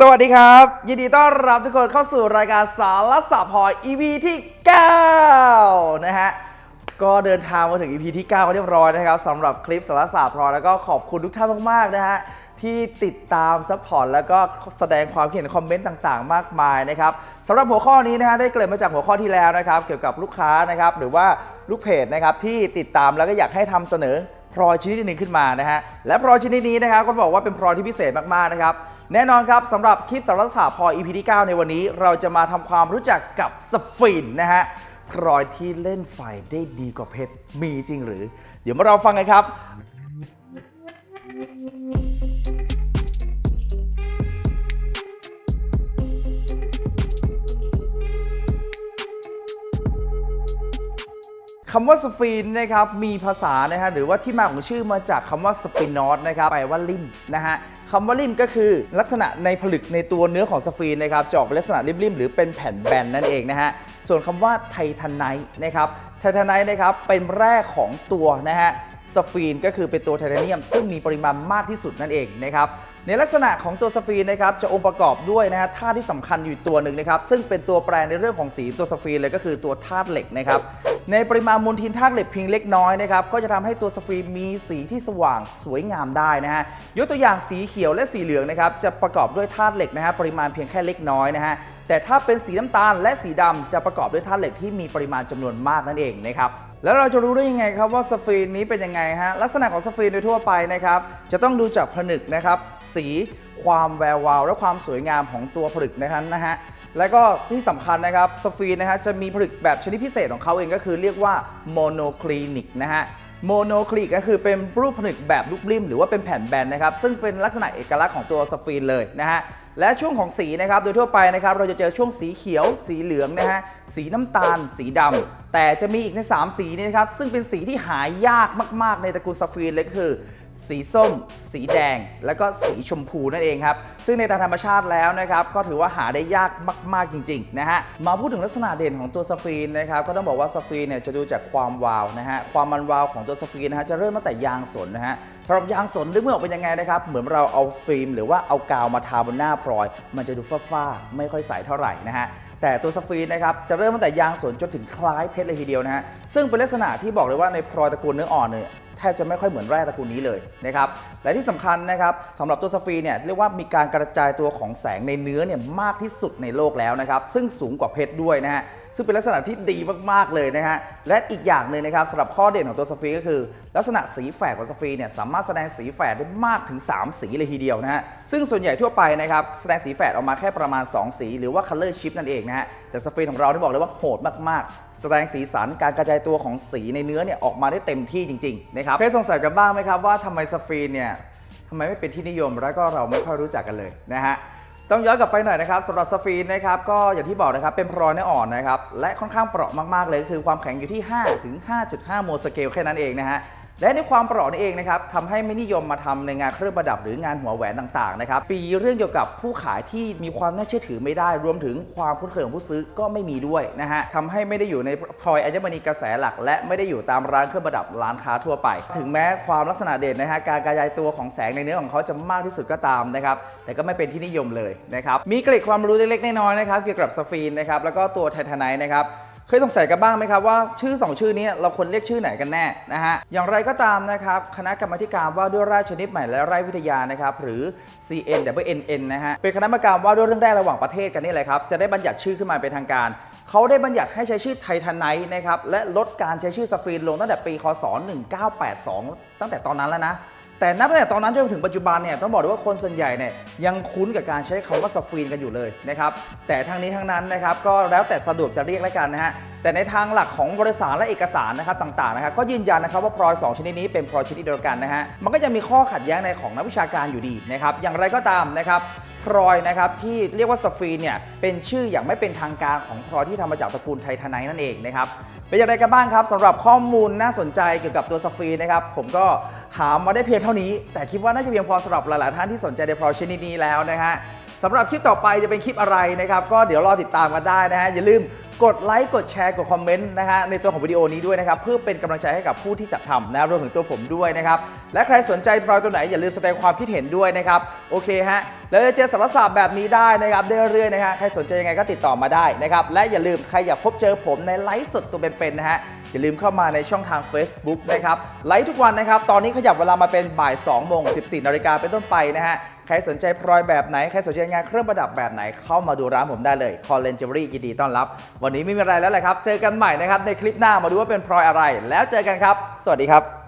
สวัสดีครับ ยินดีต้อนรับทุกคนเข้าสู่รายการสารสาพอย EP ที่ 9 นะฮะ ก็เดินทางมาถึง EP ที่ 9 ก็เรียบร้อยนะครับสำหรับคลิปสารสาพอแล้วก็ขอบคุณทุกท่านมากๆนะฮะ ที่ติดตามซัพพอร์ตแล้วก็แสดงความเห็นคอมเมนต์ต่างๆ มากมายนะครับสำหรับหัวข้อนี้นะฮะได้เกริ่นมาจากหัวข้อที่แล้วนะครับ เกี่ยวกับลูกค้านะครับหรือว่าลูกเพจนะครับที่ติดตามแล้วก็อยากให้ทำเสนอพลอยชนิดหนึ่งขึ้นมานะฮะและพลอยชนิดนี้นะครับก็บอกว่าเป็นพลอยที่พิเศษมากๆนะครับ แน่นอนครับสำหรับคลิปสารสาพลอย EP ที่ 9 ในวันนี้เราจะมาทำความรู้จักกับสฟินนะฮะพลอยที่เล่นไฟได้ดีกว่าเพชรมีจริงหรือ เดี๋ยวมาเราฟังกันครับ คำว่าสฟีนนะครับมีภาษานะฮะหรือว่าที่มาของชื่อมาจากคำว่าสปินอสนะครับแปลว่าลิ่มนะฮะคำว่าลิ่มก็คือลักษณะในผลึกในตัวเนื้อของสฟีนนะครับจอกเป็นลักษณะริมๆหรือเป็นแผ่นแบนนั่นเองนะฮะส่วนคำว่าไททานไนท์นะครับไททานไนท์นะครับเป็นแร่ของตัวนะฮะสฟีนก็คือเป็นตัวไทเทเนียม ซึ่งมีปริมาณมากที่สุดนั่นเองนะครับ ในลักษณะของตัวสฟีนนะครับจะองค์ประกอบด้วยนะฮะธาตุที่สำคัญอยู่ตัวหนึ่งนะครับซึ่งเป็นตัวแปรในเรื่องของสีตัวสฟีนเลยก็คือตัวธาตุเหล็กนะครับในปริมาณมวลทินธาตุเหล็กเพียงเล็กน้อยนะครับก็จะทำให้ตัวสฟีนมีสีที่สว่างสวยงามได้นะฮะยกตัวอย่างสีเขียวและสีเหลืองนะครับจะประกอบด้วยธาตุเหล็กนะฮะปริมาณเพียงแค่เล็กน้อยนะฮะแต่ถ้าเป็นสีน้ำตาลและสีดำจะประกอบด้วยธาตุเหล็กที่มีปริมาณจำนวนมากนั่นเองนะครับ แล้วเราจะรู้ได้ยังไงครับว่าสฟีนนี้เป็นยังไงฮะลักษณะของสฟีนโดยทั่วไปนะครับจะต้องดูจากผนึกนะครับสีความแวววาว และความสวยงามของตัวผลึกนะครับนะฮะแล้วก็ที่สำคัญนะครับสฟีนนะฮะจะมีผลึกแบบชนิดพิเศษของเขาเองก็คือเรียกว่าโมโนคลินิกนะฮะโมโนคลิกก็คือเป็นรูปผนึกแบบลูกริมหรือว่าเป็นแผ่นแบนนะครับซึ่งเป็นลักษณะเอกลักษณ์ของตัวสฟีนเลยนะฮะ และช่วงของสีนะครับโดยทั่วไปนะครับเราจะเจอช่วงสีเขียว สีเหลืองนะฮะสีน้ำตาล สีดำแต่จะมีอีกใน 3 สีนี้นะครับซึ่งเป็นสีที่หายากมากๆ ในตระกูลซัฟฟีนเลยคือ สีส้ม สีแดง แล้วก็สีชมพูนั่นเองครับซึ่งในทางธรรมชาติแล้วนะครับก็ถือว่าหาได้ยากมากๆจริงๆนะฮะมาพูดถึงลักษณะเด่นของตัวซัฟฟีนนะครับก็ต้องบอกว่าซัฟฟีนเนี่ยจะดูจากความวาวนะฮะความมันวาวของตัวซัฟฟีนนะฮะจะเริ่มตั้งแต่ยางสนนะฮะสำหรับยางสนนึกไม่ออกเป็นยังไงนะครับเหมือนเราเอาฟิล์ม หรือว่าเอากาวมาทาบนหน้าพลอย มันจะดูฟ้าๆไม่ค่อยใสเท่าไหร่นะฮะแต่ตัวสฟีนนะครับจะเริ่มตั้งแต่ยางสนจนถึงคล้ายเพชรเลยทีเดียวนะฮะซึ่งเป็นลักษณะที่บอกเลยว่าในพลอยตระกูลเนื้ออ่อนเนี่ยแทบจะไม่ค่อยเหมือนแร่ตระกูลนี้เลยนะครับ และที่สำคัญนะครับสำหรับตัวสฟีเนี่ยเรียกว่ามีการกระจายตัวของแสงในเนื้อเนี่ยมากที่สุดในโลกแล้วนะครับ ซึ่งสูงกว่าเพชรด้วยนะฮะ ซึ่งเป็นลักษณะที่ดีมากๆเลยนะฮะ และอีกอย่างหนึ่งนะครับสำหรับข้อเด่นของตัวสฟีก็คือ ลักษณะสีแฝดของสฟีเนี่ยสามารถแสดงสีแฝดได้มากถึง 3 สีเลยทีเดียวนะฮะ ซึ่งส่วนใหญ่ทั่วไปนะครับแสดงสีแฝดออกมาแค่ประมาณ 2 สี หรือว่า color chip นั่นเองนะฮะ แต่สฟีของเราที่บอกเลยว่าโหดมากๆ แสดงสีสันการกระจายตัวของสีในเนื้อเนี่ยออกมาได้เต็มที่จริงๆนะครับเคยสงสัยกันบ้างไหมครับว่าทำไมสฟีเนี่ยทำไมไม่เป็นที่นิยมแล้วก็เราไม่ค่อยรู้จักกันเลยนะฮะ ต้องย้อนกลับไปหน่อยนะครับสำหรับสฟีนนะครับก็อย่างที่บอกนะครับเป็นพลอยเนื้ออ่อนนะครับและค่อนข้างเปราะมากๆเลยคือความแข็งอยู่ที่ 5 ถึง 5.5 โมลสเกลแค่นั้นเองนะฮะและในความปราะนี่เองนะครับทำให้ไม่นิยมมาทำในงานเครื่องประดับหรืองานหัวแหวนต่างๆนะครับปีเรื่องเกี่ยวกับผู้ขายที่มีความน่าเชื่อถือไม่ได้ รวมถึงความคุ้นเคยของผู้ซื้อก็ไม่มีด้วยนะฮะทำให้ไม่ได้อยู่ในพลอยอัญมณีกระแสหลัก และไม่ได้อยู่ตามร้านเครื่องประดับร้านค้าทั่วไป ถึงแม้ความลักษณะเด่นนะฮะการกระจายตัวของแสงในเนื้อของเขาจะมากที่สุดก็ตามนะครับแต่ก็ไม่เป็นที่นิยมเลยนะครับมีเกร็ดความรู้เล็กๆน้อยๆนะครับเกี่ยวกับสฟีนนะครับแล้วก็ตัวไททานไนท์นะครับ เคยสงสัยกันบ้างไหมครับว่าชื่อ 2 ชื่อนี้เราควรเรียกชื่อไหนกันแน่นะฮะอย่างไรก็ตามนะครับคณะกรรมการว่าด้วยราชนิดใหม่และไร่วิทยานะครับหรือ CNWNN นะฮะเป็นคณะกรรมการว่าด้วยเรื่องแร่ระหว่างประเทศกันนี่แหละครับจะได้บัญญัติชื่อขึ้นมาเป็นทางการเขาได้บัญญัติให้ใช้ชื่อไททานไนท์นะครับและลดการใช้ชื่อสฟีนลงตั้งแต่ปีคศ1982 ตั้งแต่ตอนนั้นแล้วนะ แต่นับตั้งแต่ตอนนั้นจนถึงปัจจุบันเนี่ยต้องบอกเลยว่าคนส่วนใหญ่เนี่ยยังคุ้นกับการใช้คำว่าสฟีนกันอยู่เลยนะครับแต่ทั้งนี้ทั้งนั้นนะครับก็แล้วแต่สะดวกจะเรียกแล้วกันนะฮะแต่ในทางหลักของบริษัทและเอกสารนะครับต่างๆนะครับก็ยืนยันนะครับว่าพลอย 2 ชนิดนี้เป็นพลอยชนิดเดียวกันนะฮะมันก็จะมีข้อขัดแย้งในของนักวิชาการอยู่ดีนะครับอย่างไรก็ตามนะครับ พลอยนะครับที่เรียกว่าสฟีนเนี่ยเป็นชื่ออย่างไม่เป็นทางการของพลอยที่ทำมาจากตระกูลไททานไนท์นั่นเองนะครับเป็นอย่างไรกันบ้างครับสำหรับข้อมูลน่าสนใจเกี่ยวกับตัวสฟีนนะครับผมก็หามาได้เพียงเท่านี้ แต่คิดว่าน่าจะเพียงพอสำหรับหลาย ๆ ท่านที่สนใจในพลอยชนิดนี้แล้วนะฮะสำหรับคลิปต่อไปจะเป็นคลิปอะไรนะครับก็เดี๋ยวรอติดตามกันได้นะฮะอย่าลืมกดไลค์กดแชร์กดคอมเมนต์นะฮะในตัวของวิดีโอนี้ด้วยนะครับเพื่อเป็นกำลังใจให้กับผู้ที่จัดทำนะรวมถึงตัวผมด้วยนะครับและใครสนใจพลอยตัวไหนอย่าลืมแสดงความคิดเห็นด้วยนะครับโอเคฮะแล้วจะเจอสารศาสตร์แบบนี้ได้นะครับได้เรื่อยๆนะฮะใครสนใจยังไงก็ติดต่อมาได้นะครับและอย่าลืมใครอยากพบเจอผมในไลฟ์สดตัวเป็นๆนะฮะอย่าลืมเข้ามาในช่องทาง Facebook นะครับไลฟ์ทุกวันนะครับตอนนี้ขยับเวลามาเป็นบ่าย2โมง14นาฬิกาเป็นต้นไปนะฮะใครสนใจพลอยแบบไหนใครสนใจงานเครื่องประดับแบบไหนเข้ามาดูร้านผมได้เลยคอเลนเจอรี่ยินดีต้อนรับวันนี้ไม่มีอะไรแล้วแหละครับ เจอกันใหม่นะครับในคลิปหน้ามาดูว่าเป็นพลอยอะไร แล้วเจอกันครับ สวัสดีครับ